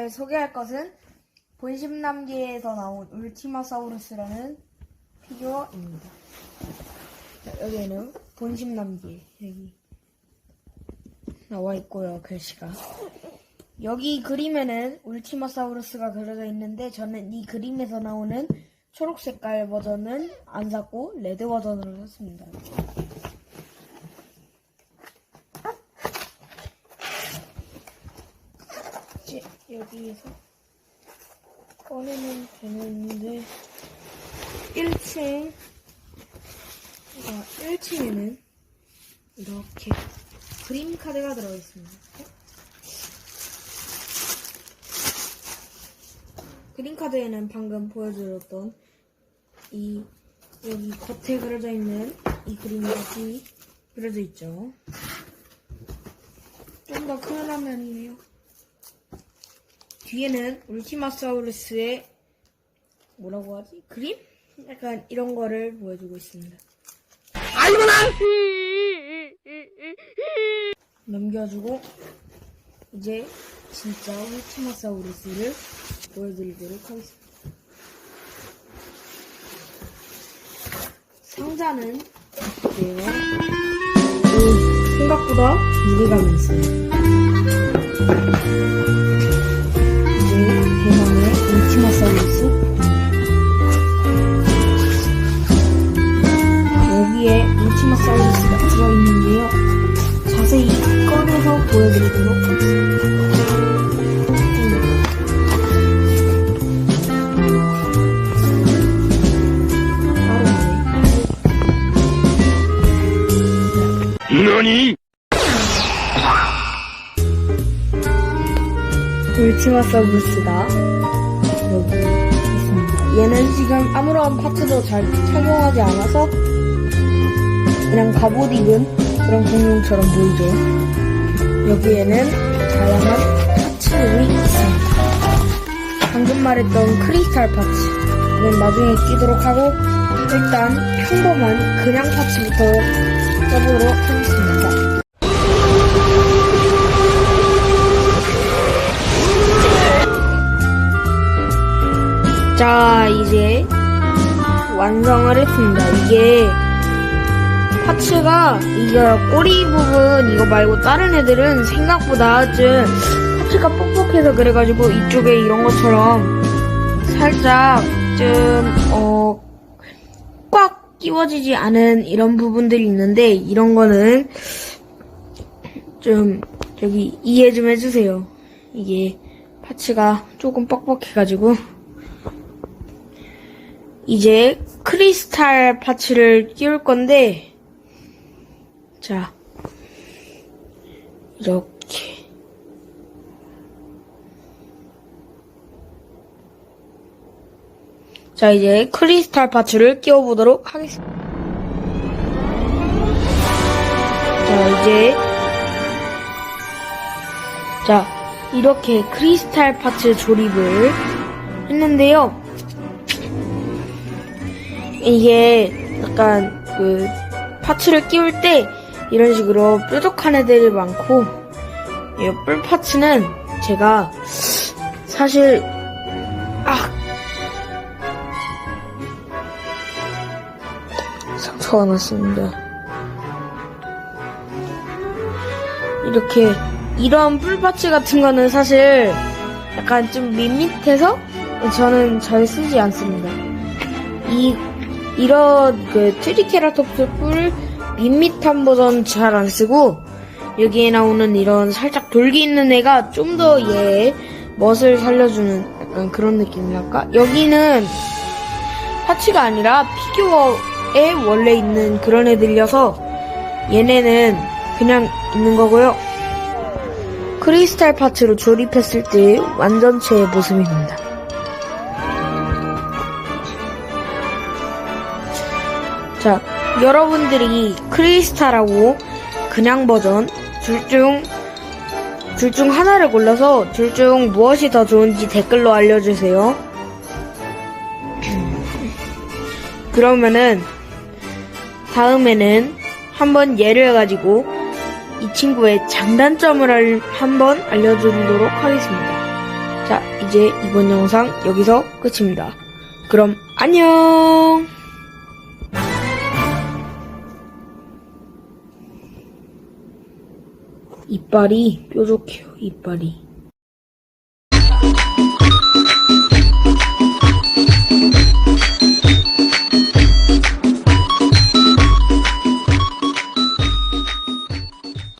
오늘 소개할 것은 본심남기에서 나온 울티마사우루스라는 피규어입니다. 자, 여기에는 본심남기 여기 나와 있고요 글씨가 여기 그림에는 울티마사우루스가 그려져 있는데 저는 이 그림에서 나오는 초록 색깔 버전은 안 샀고 레드 버전으로 샀습니다. 이제 여기에서 꺼내면 되는데 1층 1층에는 이렇게 그림 카드가 들어있습니다. 그림 카드에는 방금 보여드렸던 이 여기 겉에 그려져 있는 이 그림이 그려져 있죠. 좀 더 큰 화면이에요. 뒤에는 울티마사우루스의 뭐라고 하지? 그림? 약간 이런 거를 보여주고 있습니다. 넘겨주고 이제 진짜 울티마사우루스를 보여드리도록 하겠습니다. 상자는 이렇게요. 오, 생각보다 무게감이 있어요. 바로 何 울티마사우루스가 여기 있습니다. 얘는 지금 아무런 파츠도 잘 착용하지 않아서 그냥 갑옷 입은 그런 공룡처럼 보이죠. 여기에는 다양한 파츠들이 있습니다. 방금 말했던 크리스탈 파츠 이건 나중에 끼도록 하고 일단 평범한 그냥 파츠부터 써보도록 하겠습니다. 자, 이제 완성을 했습니다. 이게 파츠가 이거 꼬리 부분 이거 말고 다른 애들은 생각보다 좀 파츠가 뻑뻑해서 그래가지고 이쪽에 이런 것처럼 살짝 좀어꽉 끼워지지 않은 이런 부분들이 있는데 이런 거는 좀 저기 이해 좀 해주세요. 이게 파츠가 조금 뻑뻑해가지고 이제 크리스탈 파츠를 끼울 건데, 자, 이렇게. 자, 이제 크리스탈 파츠를 끼워 보도록 하겠습니다. 자, 이제, 자, 이렇게 크리스탈 파츠 조립을 했는데요. 이게 약간 그 파츠를 끼울 때 이런 식으로 뾰족한 애들이 많고 이 뿔 파츠는 제가 사실 아 상처가 났습니다. 이렇게 이런 뿔 파츠 같은 거는 사실 약간 좀 밋밋해서 저는 잘 쓰지 않습니다. 이 이런 그 트리케라톱스 뿔 밋밋한 버전 잘 안 쓰고 여기에 나오는 이런 살짝 돌기 있는 애가 좀 더 얘의 멋을 살려주는 약간 그런 느낌이랄까? 여기는 파츠가 아니라 피규어에 원래 있는 그런 애들이어서 얘네는 그냥 있는 거고요. 크리스탈 파츠로 조립했을 때 완전체의 모습입니다. 자, 여러분들이 크리스탈하고 그냥 버전 둘 중, 둘 중 하나를 골라서 둘 중 무엇이 더 좋은지 댓글로 알려주세요. 그러면은 다음에는 한번 예를 가지고 이 친구의 장단점을 알- 한번 알려드리도록 하겠습니다. 자, 이제 이번 영상 여기서 끝입니다. 그럼 안녕! 이빨이 뾰족해요, 이빨이.